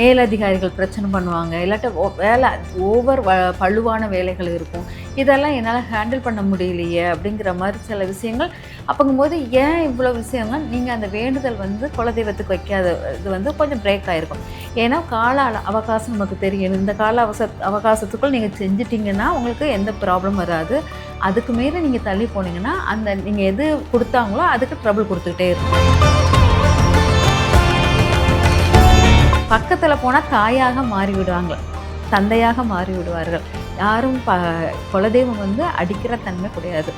மேலதிகாரிகள் பிரச்சனை பண்ணுவாங்க இல்லாட்ட வேலை ஓவர் வ பழுவான வேலைகள் இருக்கும். இதெல்லாம் என்னால் ஹேண்டில் பண்ண முடியலையே அப்படிங்கிற மாதிரி சில விஷயங்கள். அப்போங்கும்போது ஏன் இவ்வளோ விஷயங்கள் நீங்கள் அந்த வேண்டுதல் வந்து குலதெய்வத்துக்கு வைக்காத இது வந்து கொஞ்சம் பிரேக் ஆகிருக்கும் ஏன்னா கால அவகாசம் நமக்கு தெரியும். இந்த கால அவச அவகாசத்துக்குள் நீங்கள் செஞ்சிட்டிங்கன்னா உங்களுக்கு எந்த ப்ராப்ளம் வராது. அதுக்கு மேலே நீங்கள் தள்ளி போனீங்கன்னா அந்த நீங்கள் எது கொடுத்தாங்களோ அதுக்கு ட்ரபிள் கொடுத்துக்கிட்டே இருக்கும். பக்கத்தில் போனால் தாயாக மாறி விடுவாங்க தந்தையாக மாறி விடுவார்கள் யாரும் ப குலதெய்வம் வந்து அடிக்கிற தன்மை கிடையாது.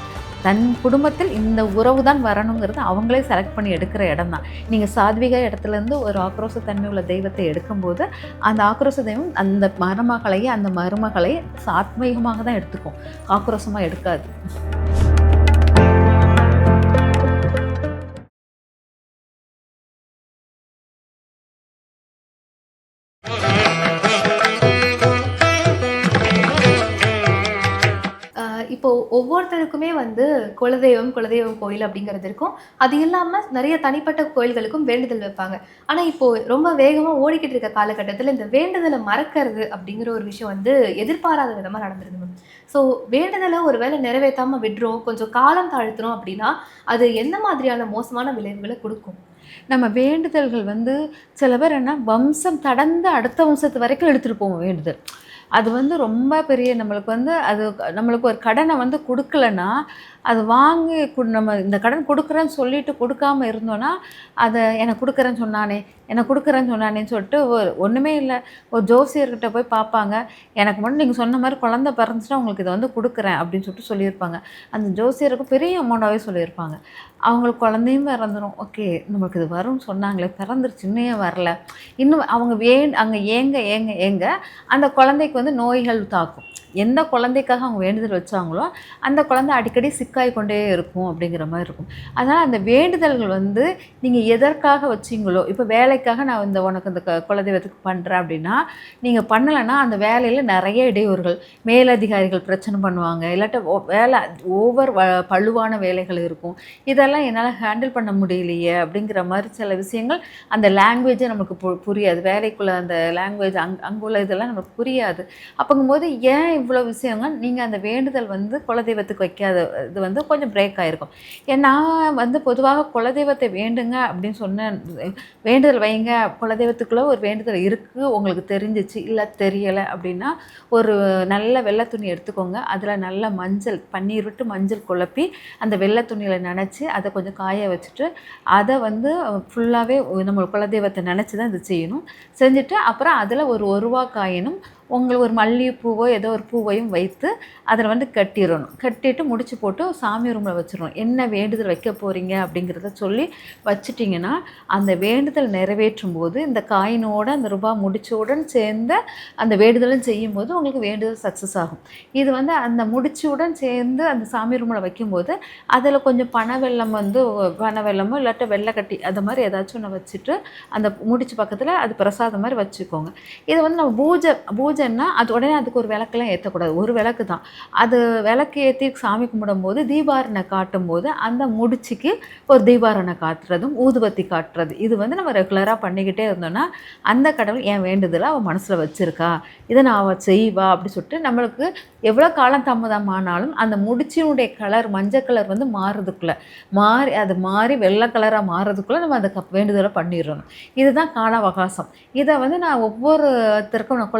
தன் குடும்பத்தில் இந்த உறவு தான் வரணுங்கிறது அவங்களே செலக்ட் பண்ணி எடுக்கிற இடம் தான் நீங்கள் சாத்விக இடத்துலேருந்து ஒரு ஆக்ரோச தன்மை உள்ள தெய்வத்தை எடுக்கும்போது அந்த ஆக்ரோஷ தெய்வம் அந்த மருமகளையே அந்த மருமகளை சாத்மீகமாக தான் எடுத்துக்கும். ஆக்ரோஷமாக எடுக்காது. இப்போது ஒவ்வொருத்தருக்குமே வந்து குலதெய்வம் குலதெய்வம் கோயில் அப்படிங்கிறது இருக்கும். அது இல்லாமல் நிறைய தனிப்பட்ட கோயில்களுக்கும் வேண்டுதல் வைப்பாங்க. ஆனால் இப்போது ரொம்ப வேகமாக ஓடிக்கிட்டு இருக்க காலகட்டத்தில் இந்த வேண்டுதலை மறக்கிறது அப்படிங்கிற ஒரு விஷயம் வந்து எதிர்பாராத விதமாக நடந்துருது மேம். ஸோ வேண்டுதலை ஒரு வேளை நிறைவேற்றாமல் விடுறோம் கொஞ்சம் காலம் தாழ்த்துறோம் அப்படின்னா அது எந்த மாதிரியான மோசமான விளைவுகளை கொடுக்கும்? நம்ம வேண்டுதல்கள் வந்து சில பேர் என்ன வம்சம் கடந்து அடுத்த வம்சத்து வரைக்கும் எடுத்துகிட்டு போவோம் வேண்டுதல். அது வந்து ரொம்ப பெரிய நம்மளுக்கு வந்து அது நம்மளுக்கு ஒரு கடனை வந்து கொடுக்கலன்னா அது வாங்கி கு- நம்ம இந்த கடன் கொடுக்குறேன்னு சொல்லிட்டு கொடுக்காம இருந்தோன்னா அதை எனக்கு கொடுக்குறேன்னு சொன்னானே எனக்கு கொடுக்குறேன்னு சொன்னானேன்னு சொல்லிட்டு ஒரு ஒன்றுமே இல்லை. ஒரு ஜோசியர்கிட்ட போய் பார்ப்பாங்க. எனக்கு மட்டும் நீங்கள் சொன்ன மாதிரி குழந்தை பிறந்துச்சுன்னா உங்களுக்கு இதை வந்து கொடுக்குறேன் அப்படின்னு சொல்லிட்டு சொல்லியிருப்பாங்க. அந்த ஜோசியருக்கு பெரிய அமௌண்ட்டாகவே சொல்லியிருப்பாங்க. அவங்களுக்கு குழந்தையும் பிறந்துடும் ஓகே நம்மளுக்கு இது வரும்னு சொன்னாங்களே பிறந்துருச்சு இன்னும் வரல? இன்னும் அவங்க வே அங்கே ஏங்க ஏங்க ஏங்க அந்த குழந்தைக்கு வந்து நோய்கள் தாக்கும். எந்த குழந்தைக்காக அவங்க வேண்டுதல் வச்சாங்களோ அந்த குழந்தை அடிக்கடி சிக்காய் கொண்டே இருக்கும் அப்படிங்கிற மாதிரி இருக்கும். அதனால் அந்த வேண்டுதல்கள் வந்து நீங்கள் எதற்காக வச்சீங்களோ இப்போ வேலைக்காக நான் இந்த உனக்கு இந்த க- குலதெய்வத்துக்கு பண்ணுறேன் அப்படின்னா நீங்கள் பண்ணலைன்னா அந்த வேலையில் நிறைய இடையூறுகள் மேலதிகாரிகள் பிரச்சனை பண்ணுவாங்க இல்லாட்ட வேலை ஓவர் வ பழுவான வேலைகள் இருக்கும். இதெல்லாம் என்னால் ஹேண்டில் பண்ண முடியலையே அப்படிங்கிற மாதிரி சில விஷயங்கள் அந்த லாங்குவேஜே நமக்கு பு புரியாது. வேலைக்குள்ளே அந்த லாங்குவேஜ் அங் அங்குள்ள இதெல்லாம் நமக்கு புரியாது. அப்போங்கும்போது ஏன் இவ்வளோ விஷயங்கள் நீங்கள் அந்த வேண்டுதல் வந்து குலதெய்வத்துக்கு வைக்காத இது வந்து கொஞ்சம் பிரேக் ஆகிருக்கும் ஏன் நான் வந்து பொதுவாக குலதெய்வத்தை வேண்டுங்க அப்படின்னு சொன்னேன் வேண்டுதல் வைங்க குலதெய்வத்துக்குள்ளே ஒரு வேண்டுதல் இருக்குது உங்களுக்கு தெரிஞ்சிச்சு இல்லை தெரியலை அப்படின்னா ஒரு நல்ல வெள்ளை துணி எடுத்துக்கோங்க. அதில் நல்ல மஞ்சள் பன்னீர் விட்டு மஞ்சள் குழப்பி அந்த வெள்ளை துணியில் நினச்சி அதை கொஞ்சம் காய வச்சுட்டு அதை வந்து ஃபுல்லாகவே நம்ம குலதெய்வத்தை நினச்சி தான் இது செய்யணும். செஞ்சுட்டு அப்புறம் அதில் ஒரு ஒரு ரூபா காயினும் உங்களுக்கு ஒரு மல்லிகைப்பூவோ ஏதோ ஒரு பூவையும் வைத்து அதில் வந்து கட்டிடணும். கட்டிட்டு முடிச்சு போட்டு சாமி ரூமில் வச்சிடணும். என்ன வேண்டுதல் வைக்க போகிறீங்க அப்படிங்கிறத சொல்லி வச்சுட்டிங்கன்னா அந்த வேண்டுதல் நிறைவேற்றும் போது இந்த காயினோட அந்த ரூபாய் முடிச்சவுடன் சேர்ந்த அந்த வேண்டுதலும் செய்யும்போது உங்களுக்கு வேண்டுதல் சக்ஸஸ் ஆகும். இது வந்து அந்த முடிச்சுடன் சேர்ந்து அந்த சாமி ரூமில் வைக்கும்போது அதில் கொஞ்சம் பனை வெல்லம் வந்து பனை வெல்லமோ இல்லாட்ட வெள்ளைக்கட்டி அது மாதிரி ஏதாச்சும் ஒன்று வச்சுட்டு அந்த முடிச்சு பக்கத்தில் அது பிரசாதம் மாதிரி வச்சுக்கோங்க. இது வந்து நம்ம பூஜை பூஜை பூஜைன்னா அது உடனே அதுக்கு ஒரு விளக்கெல்லாம் ஏற்றக்கூடாது ஒரு விளக்கு தான். அது விளக்கு ஏற்றி சாமி கும்பிடும்போது தீபாரணை காட்டும் போது அந்த முடிச்சுக்கு ஒரு தீபாரணை காட்டுறதும் ஊதுபத்தி காட்டுறது. இது வந்து நம்ம ரெகுலராக பண்ணிக்கிட்டே இருந்தோம்னா அந்த கடவுள் என் வேண்டுதலை அவள் மனசில் வச்சுருக்கா. இதை நான் அவள் செய்வா அப்படி சொல்லிட்டு நம்மளுக்கு எவ்வளோ காலம் தாமதமானாலும் அந்த முடிச்சினுடைய கலர் மஞ்சள் கலர் வந்து மாறுறதுக்குள்ளே மாறி அது மாறி வெள்ளை கலராக மாறுறதுக்குள்ளே நம்ம அந்த வேண்டுதலை பண்ணிடணும். இதுதான் கால அவகாசம். இதை வந்து நான் ஒவ்வொருத்தருக்கும் நான்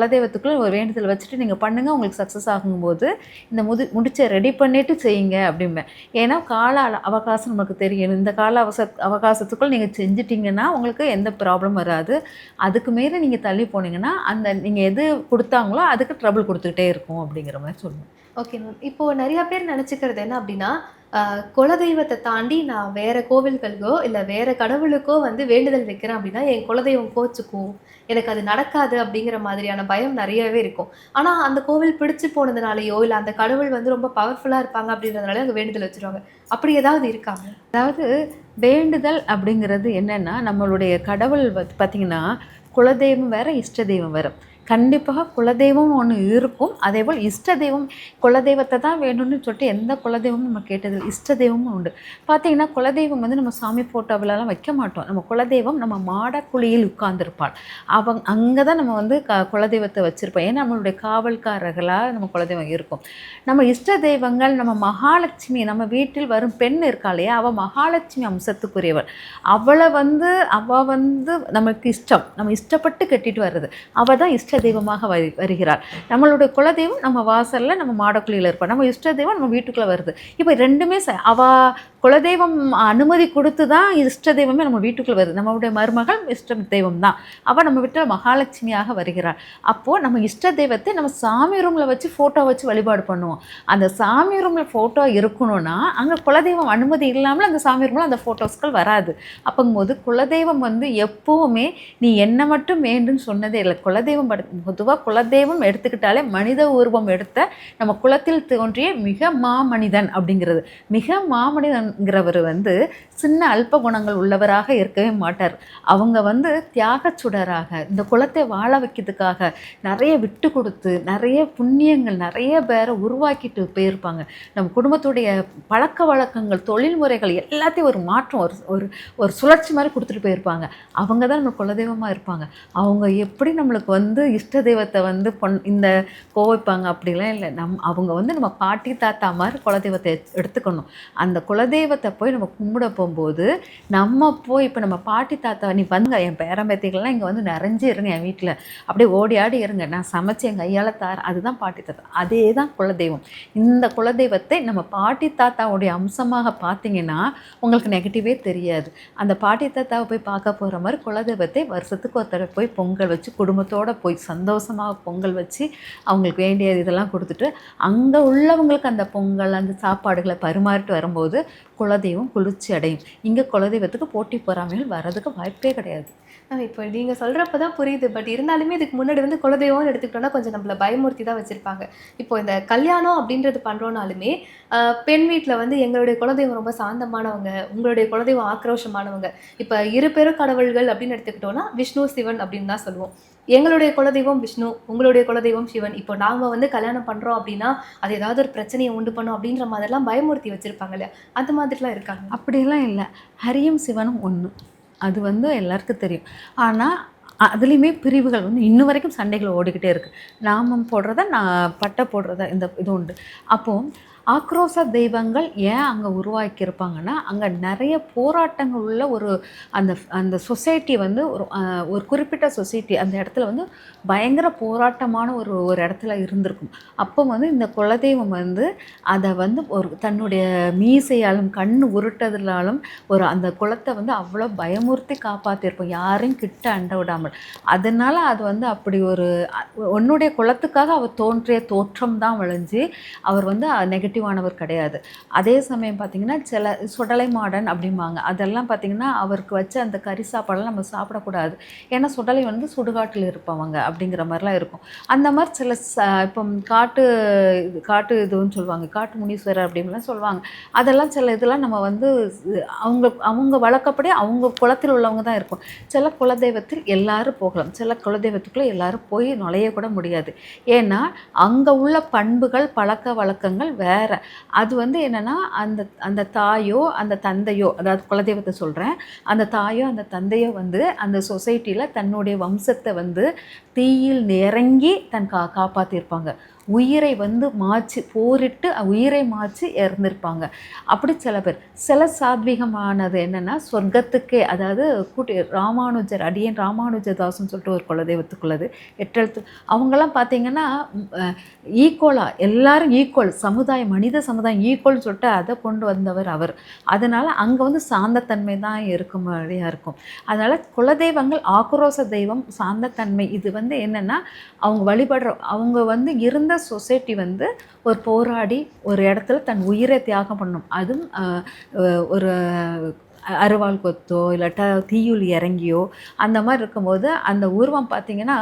குலதெய்வத்துக்குள்ள ஒரு வேண்டுதல் வச்சுட்டு நீங்கள் பண்ணுங்கள் உங்களுக்கு சக்ஸஸ் ஆகும்போது இந்த முது முடிச்சை ரெடி பண்ணிவிட்டு செய்யுங்க அப்படிம்பேன். ஏன்னா கால அவகாசம் நமக்கு தெரியும். இந்த கால அவச அவகாசத்துக்குள் நீங்கள் செஞ்சிட்டிங்கன்னா உங்களுக்கு எந்த ப்ராப்ளம் வராது. அதுக்கு மீறி நீங்கள் தள்ளி போனீங்கன்னா அந்த நீங்கள் எது கொடுத்தாங்களோ அதுக்கு ட்ரபிள் கொடுத்துக்கிட்டே இருக்கும் அப்படிங்கிற மாதிரி சொல்லுவேன். ஓகே மேம் இப்போது நிறையா பேர் நினச்சிக்கிறது என்ன அப்படின்னா குலதெய்வத்தை தாண்டி நான் வேற கோவில்களுக்கோ இல்லை வேற கடவுளுக்கோ வந்து வேண்டுதல் வைக்கிறேன் அப்படின்னா என் குலதெய்வம் கோச்சுக்கும். எனக்கு அது நடக்காது அப்படிங்கிற மாதிரியான பயம் நிறையவே இருக்கும். ஆனால் அந்த கோவில் பிடிச்சு போனதுனாலையோ இல்லை அந்த கடவுள் வந்து ரொம்ப பவர்ஃபுல்லாக இருப்பாங்க அப்படின்றதுனால அங்கே வேண்டுதல் வச்சிருவாங்க. அப்படி ஏதாவது இருக்காங்க அதாவது வேண்டுதல் அப்படிங்கிறது என்னென்னா நம்மளுடைய கடவுள் பார்த்திங்கன்னா குலதெய்வம் வேற இஷ்ட தெய்வம் வேற. கண்டிப்பாக குலதெய்வம் ஒன்று இருக்கும். அதே போல் இஷ்ட தெய்வம் குலதெய்வத்தை தான் வேணும்னு சொல்லிட்டு எந்த குலதெய்வமும் நம்ம கேட்டதில்லை இஷ்ட தெய்வமும் உண்டு. பார்த்தீங்கன்னா குலதெய்வம் வந்து நம்ம சாமி ஃபோட்டோவிலலாம் வைக்க மாட்டோம். நம்ம குலதெய்வம் நம்ம மாடக்குழியில் உட்கார்ந்துருப்பாள். அவங்க அங்கே தான் நம்ம வந்து க குலதெய்வத்தை வச்சுருப்போம். ஏன்னா நம்மளுடைய காவல்காரர்களாக நம்ம குலதெய்வம் இருக்கும். நம்ம இஷ்ட தெய்வங்கள் நம்ம மகாலட்சுமி நம்ம வீட்டில் வரும் பெண் இருக்கா இல்லையா? அவள் மகாலட்சுமி அம்சத்துக்குரியவள். அவளை வந்து அவள் வந்து நமக்கு இஷ்டம். நம்ம இஷ்டப்பட்டு கட்டிட்டு வர்றது. அவள் தான் இஷ்ட இஷ்ட தெய்வமாக வரு வருகிறாள் நம்மளுடைய குலதெய்வம் நம்ம வாசலில் நம்ம மாடக்குழியில் இருப்போம். நம்ம இஷ்ட தெய்வம் நம்ம வீட்டுக்குள்ளே வருது. இப்போ ரெண்டுமே ச அவா குலதெய்வம் அனுமதி கொடுத்து தான் இஷ்ட தெய்வமே நம்ம வீட்டுக்குள்ளே வருது. நம்மளுடைய மருமகள் இஷ்ட தெய்வம் தான். அவள் நம்ம வீட்டில் மகாலட்சுமியாக வருகிறாள். அப்போது நம்ம இஷ்ட தெய்வத்தை நம்ம சாமி ரூமில் வச்சு ஃபோட்டோ வச்சு வழிபாடு பண்ணுவோம். அந்த சாமி ரூமில் ஃபோட்டோ இருக்கணும்னா அங்கே குலதெய்வம் அனுமதி இல்லாமல் அந்த சாமி ரூமில் அந்த ஃபோட்டோஸ்கள் வராது. அப்போங்கும்போது குலதெய்வம் வந்து எப்போவுமே நீ என்ன மட்டும் வேண்டும் சொன்னதே இல்லை. குலதெய்வம் பொதுவாக குலதெய்வம் எடுத்துக்கிட்டாலே மனித உருவம் எடுத்த நம்ம குலத்தில் தோன்றிய மிக மாமனிதன் அப்படிங்கிறது. மிக மாமனிதன்கிறவர் வந்து சின்ன அல்ப குணங்கள் உள்ளவராக இருக்கவே மாட்டார். அவங்க வந்து தியாக சுடராக இந்த குலத்தை வாழ வைக்கிறதுக்காக நிறைய விட்டு கொடுத்து நிறைய புண்ணியங்கள் நிறைய பேரை உருவாக்கிட்டு போயிருப்பாங்க. நம்ம குடும்பத்துடைய பழக்க வழக்கங்கள் தொழில் முறைகள் எல்லாத்தையும் ஒரு மாற்றம் ஒரு ஒரு ஒரு சுழற்சி மாதிரி கொடுத்துட்டு போயிருப்பாங்க. அவங்க தான் நம்ம குலதெய்வமாக இருப்பாங்க. அவங்க எப்படி நம்மளுக்கு வந்து இஷ்ட தெய்வத்தை வந்து பொன் இந்த கோவைப்பாங்க அப்படிலாம் இல்லை. நம் அவங்க வந்து நம்ம பாட்டி தாத்தா மாதிரி குலதெய்வத்தை எடுத்துக்கணும். அந்த குலதெய்வத்தை போய் நம்ம கும்பிட போகும்போது நம்ம போய் இப்போ நம்ம பாட்டி தாத்தா நீ வந்துங்க என் பேரம்பேத்திகள்லாம் இங்கே வந்து நிறைஞ்சு இருங்க என் வீட்டில் அப்படியே ஓடி ஆடி இருங்க. நான் சமைச்சு என் கையால் தார் அதுதான் பாட்டி தாத்தா. அதே தான் குலதெய்வம். இந்த குலதெய்வத்தை நம்ம பாட்டி தாத்தாவுடைய அம்சமாக பார்த்தீங்கன்னா உங்களுக்கு நெகட்டிவே தெரியாது. அந்த பாட்டி தாத்தாவை போய் பார்க்க போகிற மாதிரி குலதெய்வத்தை வருஷத்துக்கு ஒரு தடவை போய் பொங்கல் வச்சு குடும்பத்தோடு போய் சந்தோஷமாக பொங்கல் வச்சு அவங்களுக்கு வேண்டிய இதெல்லாம் கொடுத்துட்டு அங்கே உள்ளவங்களுக்கு அந்த பொங்கல் அந்த சாப்பாடுகளை பரிமாறிட்டு வரும்போது குலதெய்வம் குளிர்ச்சி அடையும். இங்கே குலதெய்வத்துக்கு போட்டி பொறாமைகள் வர்றதுக்கு வாய்ப்பே கிடையாது. இப்போ நீங்கள் சொல்கிறப்ப தான் புரியுது. பட் இருந்தாலுமே இதுக்கு முன்னாடி வந்து குலதெய்வம்னு எடுத்துக்கிட்டோம்னா கொஞ்சம் நம்மளை பயமூர்த்தி தான் வச்சுருப்பாங்க. இப்போ இந்த கல்யாணம் அப்படின்றது பண்ணுறோனாலுமே பெண் வீட்டில் வந்து எங்களுடைய குலதெய்வம் ரொம்ப சாந்தமானவங்க உங்களுடைய குலதெய்வம் ஆக்ரோஷமானவங்க. இப்போ இரு பெரு கடவுள்கள் அப்படின்னு எடுத்துக்கிட்டோம்னா விஷ்ணு சிவன் அப்படின்னு தான் சொல்லுவோம். எங்களுடைய குலதெய்வம் விஷ்ணு உங்களுடைய குலதெய்வம் சிவன். இப்போ நாங்கள் வந்து கல்யாணம் பண்ணுறோம் அப்படின்னா அது ஏதாவது ஒரு பிரச்சனையை உண்டு பண்ணும் அப்படின்ற மாதிரிலாம் பயமுறுத்தி வச்சுருப்பாங்க இல்லையா? அந்த மாதிரிலாம் இருக்காங்க அப்படிலாம் இல்லை. ஹரியும் சிவனும் ஒன்று அது வந்து எல்லாருக்கும் தெரியும். ஆனால் அதுலேயுமே பிரிவுகள் வந்து இன்ன வரைக்கும் சண்டைகள் ஓடிக்கிட்டே இருக்குது நாமம் போடுறத நான் பட்டை போடுறத இந்த இது உண்டு. அப்போது ஆக்ரோஷ தெய்வங்கள் ஏன் அங்கே உருவாக்கியிருப்பாங்கன்னா அங்கே நிறைய போராட்டங்கள் உள்ள ஒரு அந்த அந்த சொசைட்டி வந்து ஒரு ஒரு குறிப்பிட்ட சொசைட்டி அந்த இடத்துல வந்து பயங்கர போராட்டமான ஒரு ஒரு இடத்துல இருந்திருக்கும். அப்போ வந்து இந்த குலதெய்வம் வந்து அதை வந்து ஒரு தன்னுடைய மீசையாலும் கண் உருட்டதுனாலும் ஒரு அந்த குலத்தை வந்து அவ்வளோ பயமுறுத்தி காப்பாற்றிருப்போம் யாரையும் கிட்ட அண்ட விடாமல். அதனால் அது வந்து அப்படி ஒரு உன்னுடைய குலத்துக்காக அவர் தோன்றிய தோற்றம் தான் விளைஞ்சு அவர் வந்து நெகட்டிவ் நெகட்டிவானவர் கிடையாது. அதே சமயம் பார்த்திங்கன்னா சில சுடலை மாடன் அப்படிம்பாங்க. அதெல்லாம் பார்த்திங்கன்னா அவருக்கு வச்ச அந்த கறி சாப்பாடெல்லாம் நம்ம சாப்பிடக்கூடாது. ஏன்னா சுடலை வந்து சுடுகாட்டில் இருப்பவங்க அப்படிங்கிற மாதிரிலாம் இருக்கும். அந்த மாதிரி சில ச இப்போ காட்டு இது காட்டு இதுன்னு சொல்லுவாங்க. காட்டு முனீஸ்வரர் அப்படின்லாம் சொல்லுவாங்க. அதெல்லாம் சில இதெல்லாம் நம்ம வந்து அவங்க அவங்க வழக்கப்படி அவங்க குளத்தில் உள்ளவங்க தான் இருக்கும் சில குலதெய்வத்தில் எல்லாரும் போகலாம். சில குலதெய்வத்துக்குள்ளே எல்லாரும் போய் நுழைய கூட முடியாது. ஏன்னா அங்கே உள்ள பண்புகள் பழக்க வழக்கங்கள் வேறு அது வந்து என்னன்னா அந்த அந்த தாயோ அந்த தந்தையோ அதாவது குலதெய்வத்தை சொல்கிறேன் அந்த தாயோ அந்த தந்தையோ வந்து அந்த சொசைட்டியில் தன்னுடைய வம்சத்தை வந்து தீயில் இறங்கி தன் கா காப்பாற்றியிருப்பாங்க உயிரை வந்து மாச்சு போரிட்டு உயிரை மாச்சு இறந்துருப்பாங்க. அப்படி சில பேர். சில சாத்வீகமானது என்னென்னா சொர்க்கத்துக்கே அதாவது கூட்டி ராமானுஜர் அடியன் ராமானுஜதாசன் சொல்லிட்டு ஒரு குலதெய்வத்துக்குள்ளது எட்டெழுத்து அவங்கெல்லாம் பார்த்தீங்கன்னா ஈக்குவலாக எல்லாரும் ஈக்குவல் சமுதாயம் மனித சமுதாயம் ஈக்குவல்னு சொல்லிட்டு அதை கொண்டு வந்தவர் அவர். அதனால் அங்கே வந்து சாந்தத்தன்மை தான் இருக்கும் மாதிரியாக இருக்கும். அதனால் குலதெய்வங்கள் ஆக்ரோஷ தெய்வம் சாந்தத்தன்மை இது வந்து என்னென்னா அவங்க வழிபடுற அவங்க வந்து இருந்த சொசைட்டி வந்து ஒரு போராடி ஒரு இடத்துல தன் உயிரை தியாகம் பண்ணும் அதுவும் ஒரு அருவாள் கொத்தோ இல்லாட்டா தீயுள் இறங்கியோ அந்த மாதிரி இருக்கும்போது அந்த உருவம் பார்த்திங்கன்னா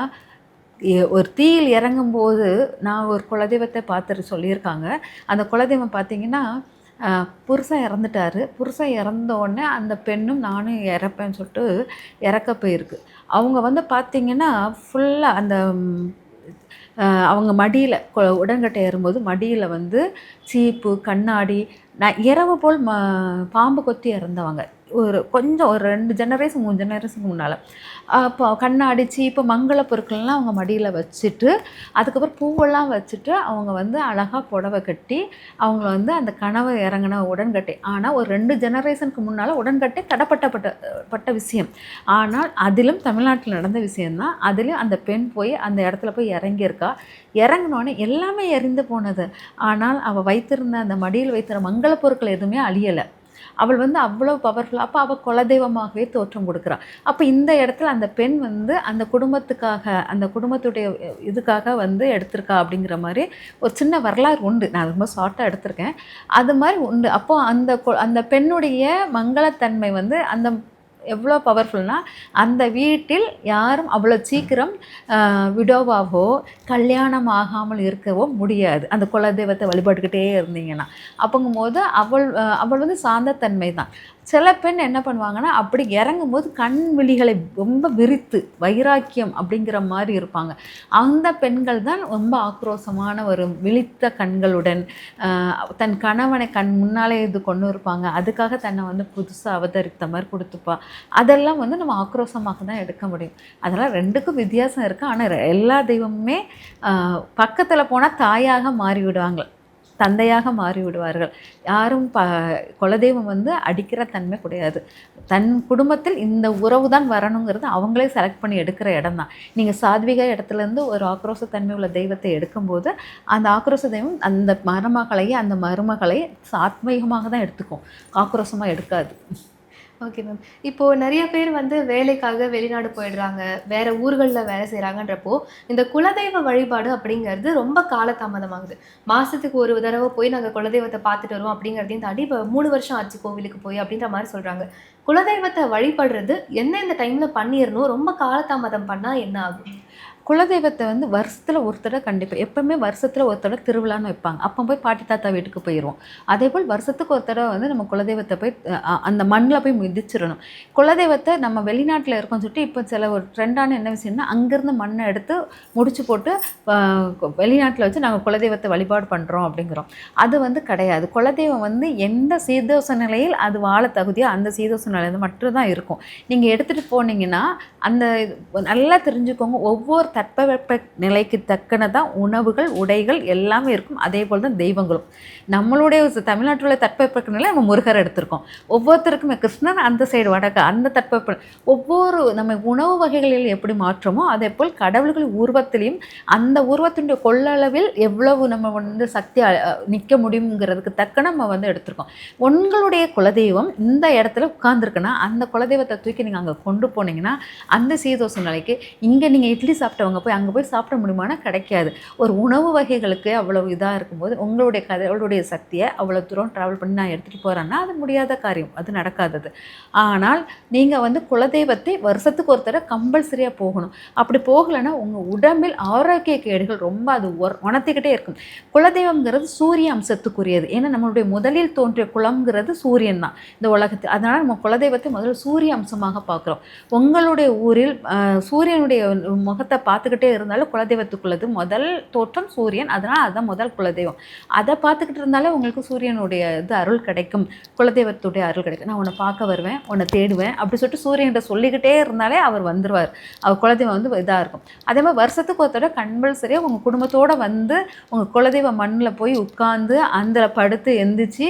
ஒரு தீயில் இறங்கும்போது நான் ஒரு குலதெய்வத்தை பார்த்துட்டு சொல்லியிருக்காங்க. அந்த குலதெய்வம் பார்த்தீங்கன்னா புருஷன் இறந்துட்டாரு. புருஷன் இறந்த உடனே அந்த பெண்ணும் நானும் இறப்பேன்னு சொல்லிட்டு இறக்க போயிருக்கு அவங்க வந்து பார்த்திங்கன்னா ஃபுல்லாக அந்த அவங்க மடியில் உடன்கட்டை ஏறும்போது மடியில் வந்து சீப்பு கண்ணாடி நான் இரவு போல் ம பாம்பு கொத்தி இறந்தவங்க. ஒரு கொஞ்சம் ஒரு ரெண்டு ஜெனரேஷன் மூணு ஜெனரேஷனுக்கு முன்னால். அப்போ கண்ணாடி சீப்பு மங்கள பொருட்கள்லாம் அவங்க மடியில் வச்சுட்டு அதுக்கப்புறம் பூவெல்லாம் வச்சுட்டு அவங்க வந்து அழகாக புடவை கட்டி அவங்கள வந்து அந்த கனவை இறங்கின உடன்கட்டை. ஆனால் ஒரு ரெண்டு ஜெனரேஷனுக்கு முன்னால் உடன்கட்டை தடப்பட்டப்பட்ட பட்ட விஷயம். ஆனால் அதிலும் தமிழ்நாட்டில் நடந்த விஷயம்தான். அதிலும் அந்த பெண் போய் அந்த இடத்துல போய் இறங்கியிருக்கா. இறங்கினோடனே எல்லாமே எரிந்து போனது. ஆனால் அவள் வைத்திருந்த அந்த மடியில் வைத்திருந்த மங்கள பொருட்கள் எதுவுமே அழியலை. அவள் வந்து அவ்வளோ பவர்ஃபுல்லாக அப்போ அவள் குலதெய்வமாகவே தோற்றம் கொடுக்குறாள் அப்போ இந்த இடத்துல அந்த பெண் வந்து அந்த குடும்பத்துக்காக அந்த குடும்பத்துடைய இதுக்காக வந்து எடுத்திருக்கா அப்படிங்கிற மாதிரி ஒரு சின்ன வரலாறு உண்டு. நான் ரொம்ப ஷார்ட்டாக எடுத்திருக்கேன். அது மாதிரி உண்டு. அப்போது அந்த அந்த பெண்ணுடைய மங்களத்தன்மை வந்து அந்த எவ்வளோ பவர்ஃபுல்னா அந்த வீட்டில் யாரும் அவ்வளோ சீக்கிரம் விடோவாகவோ கல்யாணம் ஆகாமல் இருக்கவோ முடியாது. அந்த குலதெய்வத்தை வழிபட்டுக்கிட்டே இருந்தீங்கன்னா. அப்போங்கும்போது அவள் அவள் வந்து சாந்தத்தன்மை தான் சில பெண் என்ன பண்ணுவாங்கன்னா அப்படி இறங்கும்போது கண் விழிகளை ரொம்ப விரித்து வைராக்கியம் அப்படிங்கிற மாதிரி இருப்பாங்க. அந்த பெண்கள் தான் ரொம்ப ஆக்ரோஷமான ஒரு விழித்த கண்களுடன் தன் கணவனை கண் முன்னாலே இது கொண்டு இருப்பாங்க. அதுக்காக தன்னை வந்து புதுசாக அவதரித்த மாதிரி கொடுத்துப்பா. அதெல்லாம் வந்து நம்ம ஆக்ரோஷமாக தான் எடுக்க முடியும். அதெல்லாம் ரெண்டுக்கும் வித்தியாசம் இருக்குது ஆனால் எல்லா தெய்வமுமே பக்கத்தில் போனால் தாயாக மாறிவிடுவாங்க. தந்தையாக மாறி விடுவார்கள் யாரும் ப குலதெய்வம் வந்து அடிக்கிற தன்மை கிடையாது. தன் குடும்பத்தில் இந்த உறவு தான் வரணுங்கிறது அவங்களே செலக்ட் பண்ணி எடுக்கிற இடம் தான் நீங்கள் சாத்விக இடத்துலேருந்து ஒரு ஆக்ரோஷ தன்மை உள்ள தெய்வத்தை எடுக்கும்போது அந்த ஆக்ரோச தெய்வம் அந்த மருமகளையே அந்த மருமகளை சாத்வீகமாக தான் எடுத்துக்கும். ஆக்ரோஷமாக எடுக்காது. ஓகே மேம் இப்போது நிறைய பேர் வந்து வேலைக்காக வெளிநாடு போயிடுறாங்க. வேறு ஊர்களில் வேலை செய்கிறாங்கன்றப்போ இந்த குலதெய்வ வழிபாடு அப்படிங்கிறது ரொம்ப காலதாமதமாகுது. மாதத்துக்கு ஒரு தடவை போய் நாங்கள் குலதெய்வத்தை பார்த்துட்டு வருவோம் அப்படிங்கிறதையும் தாண்டி இப்போ மூணு வருஷம் ஆச்சு கோவிலுக்கு போய் அப்படின்ற மாதிரி சொல்கிறாங்க குலதெய்வத்தை வழிபடுறது எந்தெந்த டைமில் பண்ணிடணும்? ரொம்ப காலதாமதம் பண்ணால் என்ன ஆகும்? குலதெய்வத்தை வந்து வருஷத்தில் ஒரு தடவை கண்டிப்பாக எப்போவுமே வருஷத்தில் ஒரு தடவை திருவிழான்னு வைப்பாங்க. அப்போ போய் பாட்டி தாத்தா வீட்டுக்கு போயிடுவோம் அதே போல் வருஷத்துக்கு ஒரு தடவை வந்து நம்ம குலதெய்வத்தை போய் அந்த மண்ணில் போய் மிதிச்சிடணும். குலதெய்வத்தை நம்ம வெளிநாட்டில் இருக்கோம்னு சொல்லிட்டு இப்போ சில ஒரு ட்ரெண்டான என்ன விஷயம்னா அங்கேருந்து மண்ணை எடுத்து முடிச்சு போட்டு வெளிநாட்டில் வச்சு நாங்கள் குலதெய்வத்தை வழிபாடு பண்ணுறோம் அப்படிங்கிறோம். அது வந்து கிடையாது. குலதெய்வம் வந்து எந்த சீதோச நிலையில் அது வாழ தகுதியோ அந்த சீதோச நிலையில் மட்டும்தான் இருக்கும். நீங்கள் எடுத்துகிட்டு போனீங்கன்னா அந்த நல்லா தெரிஞ்சுக்கோங்க. ஒவ்வொரு தட்பவெப்ப நிலைக்கு தக்கன தான் உணவுகள் உடைகள் எல்லாமே இருக்கும். அதே போல் தான் தெய்வங்களும். நம்மளுடைய தமிழ்நாட்டில் உள்ள தட்பவெப்ப நிலை நம்ம முருகர் எடுத்திருக்கோம். ஒவ்வொருத்தருக்குமே கிருஷ்ணன் அந்த சைடு வடக்கு அந்த தட்பவெப்ப ஒவ்வொரு நம்ம உணவு வகைகளில் எப்படி மாற்றமோ அதே போல் கடவுள்கள் உருவத்திலையும் அந்த உருவத்தினுடைய கொள்ளளவில் எவ்வளவு நம்ம வந்து சக்தி நிற்க முடியுங்கிறதுக்கு தக்க நம்ம வந்து எடுத்திருக்கோம். உங்களுடைய குலதெய்வம் இந்த இடத்துல உட்கார்ந்துருக்குன்னா அந்த குலதெய்வத்தை தூக்கி நீங்கள் அங்கே கொண்டு போனீங்கன்னா அந்த சீதோஷ நிலைக்கு இங்கே நீங்கள் இட்லி சாப்பிட்டவங்க போய் அங்கே போய் சாப்பிட முடியுமானா கிடைக்காது. ஒரு உணவு வகைகளுக்கு அவ்வளோ இதாக இருக்கும்போது உங்களுடைய கதைகளுடைய சக்தியை அவ்வளோ தூரம் ட்ராவல் பண்ணி நான் எடுத்துகிட்டு போகிறேன்னா அது முடியாத காரியம். அது நடக்காதது. ஆனால் நீங்கள் வந்து குலதெய்வத்தை வருஷத்துக்கு ஒரு தடவை கம்பல்சரியாக போகணும். அப்படி போகலைன்னா உங்கள் உடம்பில் ஆரோக்கிய கேடுகள் ரொம்ப அது ஒர் உணர்த்திக்கிட்டே இருக்கும். குலதெய்வம்ங்கிறது சூரிய அம்சத்துக்குரியது. ஏன்னா நம்மளுடைய முதலில் தோன்றிய குளம்ங்கிறது சூரியன் தான் இந்த உலகத்தில் அதனால் நம்ம குலதெய்வத்தை முதல்ல சூரிய அம்சமாக பார்க்குறோம். உங்களுடைய ஊரில் சூரியனுடைய முகத்தை பார்த்துக்கிட்டே இருந்தாலும் குலதெய்வத்துக்குள்ளது முதல் தோற்றம் சூரியன். அதனால் அதுதான் முதல் குலதெய்வம். அதை பார்த்துக்கிட்டு இருந்தாலே உங்களுக்கு சூரியனுடைய இது அருள் கிடைக்கும். குலதெய்வத்துடைய அருள் கிடைக்கும். நான் உன்னை பார்க்க வருவேன் உன்னை தேடுவேன் அப்படி சொல்லிட்டு சூரியன்கிட்ட சொல்லிக்கிட்டே இருந்தாலே அவர் வந்துடுவார் அவர் குலதெய்வம் வந்து இதாக இருக்கும். அதே மாதிரி வருஷத்துக்கு ஒரு கம்பல்சரியாக உங்கள் குடும்பத்தோடு வந்து உங்கள் குலதெய்வ மண்ணில் போய் உட்காந்து அந்த படுத்து எந்திரிச்சு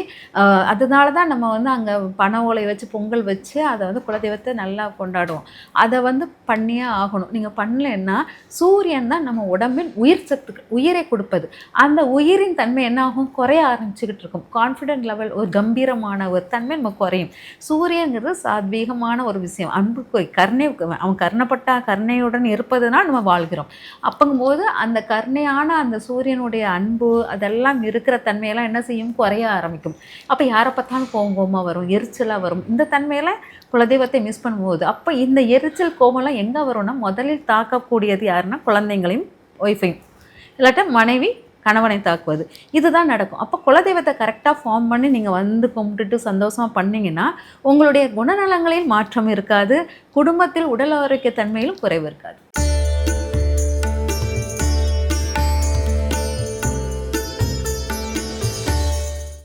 அதனால தான் நம்ம வந்து அங்கே பனை ஓலை வச்சு பொங்கல் வச்சு அதை வந்து குலதெய்வத்தை நல்லா கொண்டாடுவோம். அதை வந்து பண்ணியே ஆகணும். நீங்கள் பண்ணலைன்னா சூரியன் தான் நம்ம உடம்பின் உயிர் சத்துக்கு உயிரை கொடுப்பது. அந்த உயிரின் தன்மை என்ன ஆகும் குறைய ஆரம்பிச்சுக்கிட்டு இருக்கும். கான்ஃபிடென்ட் லெவல் ஒரு கம்பீரமான ஒரு தன்மை நம்ம குறையும். சூரியங்கிறது சாத்வீகமான ஒரு விஷயம். அன்பு கருணை அவன் கருணப்பட்டா கருணையுடன் இருப்பதுனால் நம்ம வாழ்கிறோம். அப்பங்கும்போது அந்த கருணையான அந்த சூரியனுடைய அன்பு அதெல்லாம் இருக்கிற தன்மையெல்லாம் என்ன செய்யும்? குறைய ஆரம்பிக்கும். அப்போ யாரை பார்த்தாலும் கோவமா வரும் எரிச்சலாக வரும். இந்த தன்மையில் குலதெய்வத்தை மிஸ் பண்ணும்போது அப்போ இந்த எரிச்சல் கோபம்லாம் எங்கே வரும்னா முதலில் தாக்கக்கூடியது யாருன்னா குழந்தைங்களையும் ஒய்ஃபையும். இல்லாட்டா மனைவி கணவனை தாக்குவது. இதுதான் நடக்கும். அப்போ குலதெய்வத்தை கரெக்டாக ஃபார்ம் பண்ணி நீங்கள் வந்து கும்பிட்டுட்டு சந்தோஷமாக பண்ணீங்கன்னா உங்களுடைய குணநலங்களில் மாற்றம் இருக்காது. குடும்பத்தில் உடல் ஆரோக்கிய தன்மையிலும் குறைவு இருக்காது.